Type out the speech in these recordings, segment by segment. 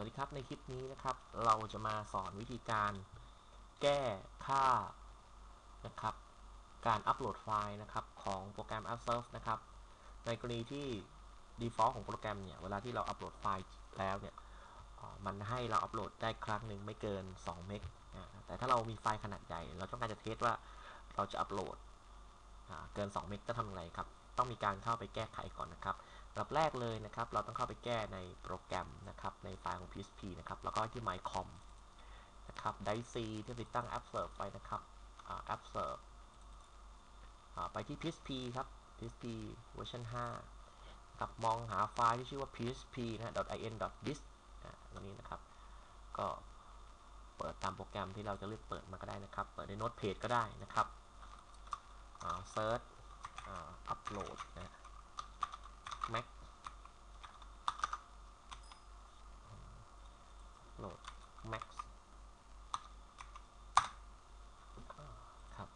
วัสดีครับในคลิปนี้นะครับ เราจะมาสอนวิธีการแก้ค่านะครับ การอัปโหลดไฟล์นะครับของโปรแกรม a p s e r v นะครับ ในกรณีที่ default ของโปรแกรมเนี่ยเวลาที่เราอัปโหลดไฟล์แล้วเนี่ยมันให้เราอัปโหลดได้ครั้งหนึ่งไม่เกิน 2 เมกแต่ถ้าเรามีไฟล์ขนาดใหญ่ เราต้องการจะเทสว่าเราจะอัปโหลดเกิน 2 เมกจะทำยังไงครับ ต้องมีการเข้าไปแก้ไขก่อนนะครับ ดับแรกเลยนะครับ เราต้องเข้าไปแก้ในโปรแกรมนะครับ ในไฟล์ของ PHP นะครับ แล้วก็ที่ mycom นะครับได้ C ที่ติดตั้ง app serve ไปนะครับอ่า app serve อ่าไปที่ PHP ครับ PHP เวอร์ชัน5ครับมองหาไฟล์ที่ชื่อว่า php นะ .in .dist ตรงนี้นะครับ ก็เปิดตามโปรแกรมที่เราจะเลือกเปิดมาก็ได้นะครับ เปิดในโน้ตเพจก็ได้นะครับอ่า search อ่า upload โหลด max ครับ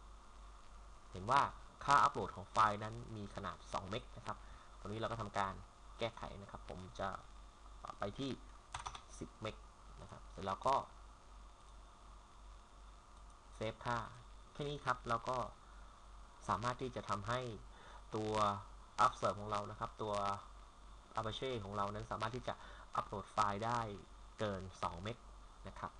เห็นว่าค่าอัปโหลดของไฟล์นั้นมีขนาด 2 เมกนะครับตรงนี้เราก็ทำการแก้ไขนะครับ ผมจะไปที่ 10 เมกนะครับ เสร็จแล้วก็ เซฟค่า แค่นี้ครับ แล้วก็สามารถที่จะทำให้ตัวอัพเสิร์ฟของเรานะครับ ตัว Apache ของเรานั้นสามารถที่จะอัปโหลดไฟล์ได้เกิน 2 เมก นะครับ